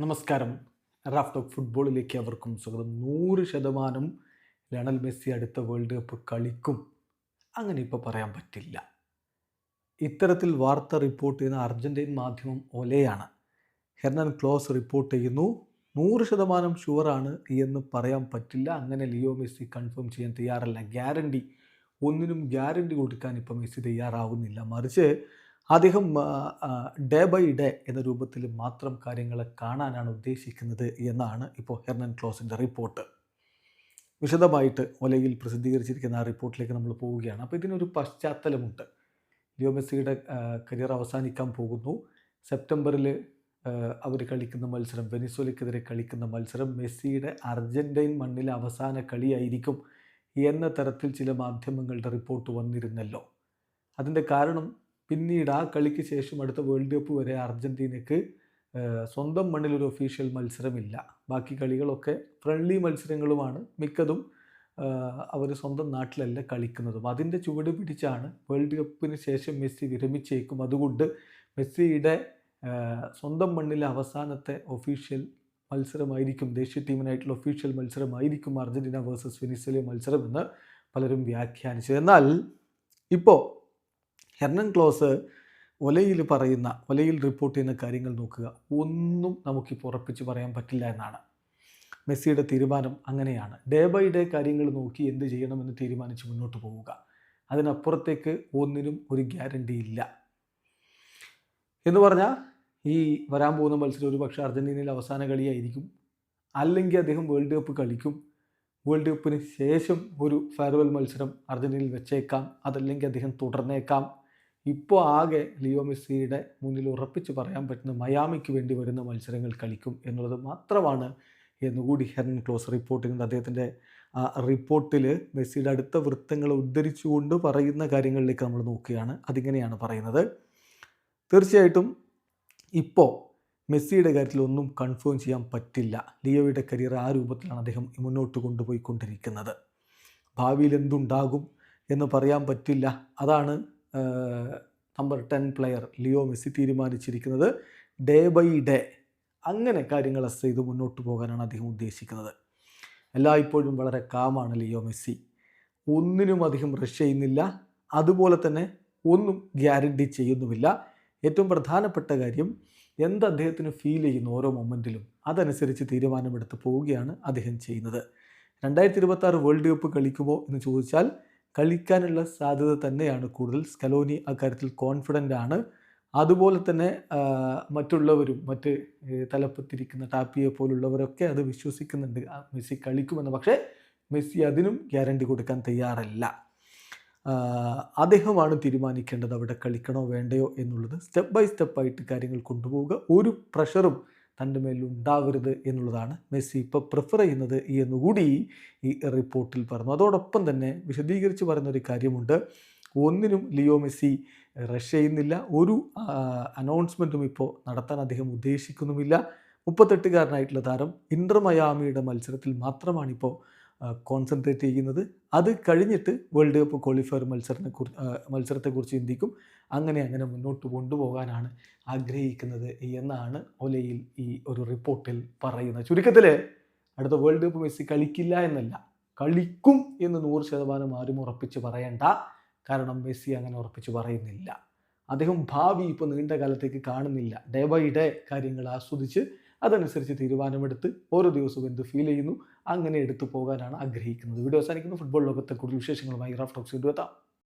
നമസ്കാരം. Raf talk ഫുട്ബോളിലേക്ക് അവർക്കും സ്വാഗതം. നൂറ് ശതമാനം ലണൽ മെസ്സി അടുത്ത വേൾഡ് കപ്പ് കളിക്കും. അങ്ങനെ ഇപ്പോൾ പറയാൻ പറ്റില്ല. ഇത്തരത്തിൽ വാർത്ത റിപ്പോർട്ട് ചെയ്യുന്ന അർജന്റീൻ മാധ്യമം ഒലയാണ്. ഹെർണൻ ക്ലോസ് റിപ്പോർട്ട് ചെയ്യുന്നു. നൂറ് ശതമാനം ഷുവറാണ് എന്ന് പറയാൻ പറ്റില്ല. അങ്ങനെ ലിയോ മെസ്സി കൺഫേം ചെയ്യാൻ തയ്യാറല്ല. ഗ്യാരണ്ടി ഒന്നിനും ഗ്യാരണ്ടി കൊടുക്കാൻ ഇപ്പോൾ മെസ്സി തയ്യാറാവുന്നില്ല. മറിച്ച് അദ്ദേഹം ഡേ ബൈ ഡേ എന്ന രൂപത്തിൽ മാത്രം കാര്യങ്ങളെ കാണാനാണ് ഉദ്ദേശിക്കുന്നത് എന്നാണ് ഇപ്പോൾ ഹെർണൻ ക്ലോസിന്റെ റിപ്പോർട്ട്. വിശദമായിട്ട് ഒലയിൽ പ്രസിദ്ധീകരിച്ചിരിക്കുന്ന ആ റിപ്പോർട്ടിലേക്ക് നമ്മൾ പോവുകയാണ്. അപ്പോൾ ഇതിനൊരു പശ്ചാത്തലമുണ്ട്. ലിയോ മെസ്സിയുടെ കരിയർ അവസാനിക്കാൻ പോകുന്നു. സെപ്റ്റംബറിൽ അവർ കളിക്കുന്ന മത്സരം വെനിസ്വലയ്ക്കെതിരെ കളിക്കുന്ന മത്സരം മെസ്സിയുടെ അർജന്റൈൻ മണ്ണിലെ അവസാന കളിയായിരിക്കും എന്ന തരത്തിൽ ചില മാധ്യമങ്ങളുടെ റിപ്പോർട്ട് വന്നിരുന്നല്ലോ. അതിന്റെ കാരണം പിന്നീട് ആ കളിക്ക് ശേഷം അടുത്ത വേൾഡ് കപ്പ് വരെ അർജന്റീനയ്ക്ക് സ്വന്തം മണ്ണിൽ ഒരു ഒഫീഷ്യൽ മത്സരമില്ല. ബാക്കി കളികളൊക്കെ ഫ്രണ്ട്ലി മത്സരങ്ങളുമാണ്. മിക്കതും അവർ സ്വന്തം നാട്ടിലല്ല കളിക്കുന്നതും. അതിന്റെ ചുവട് പിടിച്ചാണ് വേൾഡ് കപ്പിന് ശേഷം മെസ്സി വിരമിച്ചേക്കും. അതുകൊണ്ട് മെസ്സിയുടെ സ്വന്തം മണ്ണിലെ അവസാനത്തെ ഒഫീഷ്യൽ മത്സരമായിരിക്കും ദേശീയ ടീമിനായിട്ടുള്ള ഒഫീഷ്യൽ മത്സരമായിരിക്കും അർജന്റീന വേഴ്സസ് വെനിസ്വലിയ മത്സരമെന്ന് പലരും വ്യാഖ്യാനിച്ചു എന്നാൽ ഇപ്പോൾ ഹെർണൻ ക്ലോസ് ഒലയിൽ പറയുന്ന ഒലയിൽ റിപ്പോർട്ട് ചെയ്യുന്ന കാര്യങ്ങൾ നോക്കുക. ഒന്നും നമുക്കിപ്പോൾ ഉറപ്പിച്ച് പറയാൻ പറ്റില്ല എന്നാണ്. മെസ്സിയുടെ തീരുമാനം അങ്ങനെയാണ്. ഡേ ബൈ ഡേ കാര്യങ്ങൾ നോക്കി എന്ത് ചെയ്യണമെന്ന് തീരുമാനിച്ച് മുന്നോട്ട് പോവുക. അതിനപ്പുറത്തേക്ക് ഒന്നിനും ഒരു ഗ്യാരണ്ടി ഇല്ല. എന്ന് പറഞ്ഞാൽ ഈ വരാൻ പോകുന്ന മത്സരം ഒരു പക്ഷേ അർജന്റീനയിൽ അവസാന കളിയായിരിക്കും. അല്ലെങ്കിൽ അദ്ദേഹം വേൾഡ് കപ്പ് കളിക്കും. വേൾഡ് കപ്പിന് ശേഷം ഒരു ഫെയർവെൽ മത്സരം അർജന്റീനയിൽ വെച്ചേക്കാം. അതല്ലെങ്കിൽ അദ്ദേഹം തുടർന്നേക്കാം. ഇപ്പോൾ ആകെ ലിയോ മെസ്സിയുടെ മുന്നിൽ ഉറപ്പിച്ച് പറയാൻ പറ്റുന്ന മയാമിക്ക് വേണ്ടി വരുന്ന മത്സരങ്ങൾ കളിക്കും എന്നുള്ളത് മാത്രമാണ് എന്നുകൂടി ഹെർൺ ക്ലോസ് റിപ്പോർട്ട് ചെയ്യുന്നത്. അദ്ദേഹത്തിന്റെ റിപ്പോർട്ടിൽ മെസ്സിയുടെ അടുത്ത വൃത്തങ്ങളെ ഉദ്ധരിച്ചുകൊണ്ട് പറയുന്ന കാര്യങ്ങളിലേക്ക് നമ്മൾ നോക്കുകയാണ്. അതിങ്ങനെയാണ് പറയുന്നത്. തീർച്ചയായിട്ടും ഇപ്പോൾ മെസ്സിയുടെ കാര്യത്തിൽ ഒന്നും കൺഫേം ചെയ്യാൻ പറ്റില്ല. ലിയോയുടെ കരിയർ ആ രൂപത്തിലാണ് അദ്ദേഹം മുന്നോട്ട് കൊണ്ടുപോയിക്കൊണ്ടിരിക്കുന്നത്. ഭാവിയിൽ എന്തുണ്ടാകും എന്ന് പറയാൻ പറ്റില്ല. അതാണ് number ten player Leo Messi തീരുമാനിച്ചിരിക്കുന്നത് ഡേ ബൈ ഡേ അങ്ങനെ കാര്യങ്ങൾ ചെയ്ത് മുന്നോട്ട് പോകാനാണ് അദ്ദേഹം ഉദ്ദേശിക്കുന്നത്. എല്ലായ്പ്പോഴും വളരെ കാമാണ് ലിയോ മെസ്സി. ഒന്നിനും അധികം റഷ് ചെയ്യുന്നില്ല. അതുപോലെ തന്നെ ഒന്നും ഗ്യാരണ്ടി ചെയ്യുന്നുമില്ല. ഏറ്റവും പ്രധാനപ്പെട്ട കാര്യം എന്ത് അദ്ദേഹത്തിന് ഫീൽ ചെയ്യുന്നു ഓരോ മൊമെന്റിലും അതനുസരിച്ച് തീരുമാനമെടുത്ത് പോവുകയാണ് അദ്ദേഹം ചെയ്യുന്നത്. രണ്ടായിരത്തി ഇരുപത്തി വേൾഡ് കപ്പ് കളിക്കുമോ എന്ന് ചോദിച്ചാൽ കളിക്കാനുള്ള സാധ്യത തന്നെയാണ് കൂടുതൽ. സ്കലോനി അക്കാര്യത്തിൽ കോൺഫിഡന്റ് ആണ്. അതുപോലെ തന്നെ മറ്റുള്ളവരും മറ്റ് തലപ്പത്തിരിക്കുന്ന ടാപ്പിയെ പോലുള്ളവരൊക്കെ അത് വിശ്വസിക്കുന്നുണ്ട്. മെസ്സി കളിക്കുമെന്ന്. പക്ഷേ മെസ്സി അതിനും ഗ്യാരണ്ടി കൊടുക്കാൻ തയ്യാറല്ല. അദ്ദേഹമാണ് തീരുമാനിക്കേണ്ടത് അവിടെ കളിക്കണോ വേണ്ടയോ എന്നുള്ളത്. സ്റ്റെപ്പ് ബൈ സ്റ്റെപ്പായിട്ട് കാര്യങ്ങൾ കൊണ്ടുപോവുക. ഒരു പ്രഷറും തന്റെ മേൽ ഉണ്ടാവരുത് എന്നുള്ളതാണ് മെസ്സി ഇപ്പോൾ പ്രിഫർ ചെയ്യുന്നത് എന്നുകൂടി ഈ റിപ്പോർട്ടിൽ പറഞ്ഞു അതോടൊപ്പം തന്നെ വിശദീകരിച്ച് പറയുന്ന ഒരു കാര്യമുണ്ട്. ഒന്നിനും ലിയോ മെസ്സി റഷ് ചെയ്യുന്നില്ല. ഒരു അനൗൺസ്മെന്റും ഇപ്പോൾ നടത്താൻ അദ്ദേഹം ഉദ്ദേശിക്കുന്നുമില്ല. മുപ്പത്തെട്ടുകാരനായിട്ടുള്ള താരം ഇന്റർ മയാമിയുടെ മത്സരത്തിൽ മാത്രമാണിപ്പോൾ കോൺസെൻട്രേറ്റ് ചെയ്യുന്നത്. അത് കഴിഞ്ഞിട്ട് വേൾഡ് കപ്പ് ക്വാളിഫയർ മത്സരത്തെ മത്സരത്തെക്കുറിച്ച് ചിന്തിക്കും. അങ്ങനെ അങ്ങനെ മുന്നോട്ട് കൊണ്ടുപോകാനാണ് ആഗ്രഹിക്കുന്നത് എന്നാണ് ഒലയിൽ ഈ ഒരു റിപ്പോർട്ടിൽ പറയുന്നത്. ചുരുക്കത്തിൽ അടുത്ത വേൾഡ് കപ്പ് മെസ്സി കളിക്കില്ല എന്നല്ല കളിക്കും എന്ന് നൂറ് ശതമാനം ആരും ഉറപ്പിച്ച് പറയണ്ട. കാരണം മെസ്സി അങ്ങനെ ഉറപ്പിച്ച് പറയുന്നില്ല. അദ്ദേഹം ഭാവി ഇപ്പോൾ നീണ്ട കാലത്തേക്ക് കാണുന്നില്ല. ഡേ ബൈ ഡേ കാര്യങ്ങൾ ആസ്വദിച്ച് അതനുസരിച്ച് തീരുമാനമെടുത്ത് ഓരോ ദിവസവും എന്ത് ഫീൽ ചെയ്യുന്നു അങ്ങനെ എടുത്തു പോകാനാണ് ആഗ്രഹിക്കുന്നത്. വീഡിയോ അവസാനിക്കുന്നു. ഫുട്ബോൾ ലോകത്തെ കൂടുതൽ വിശേഷങ്ങളുമായി റാഫ് ടോക്സ് എത്താം.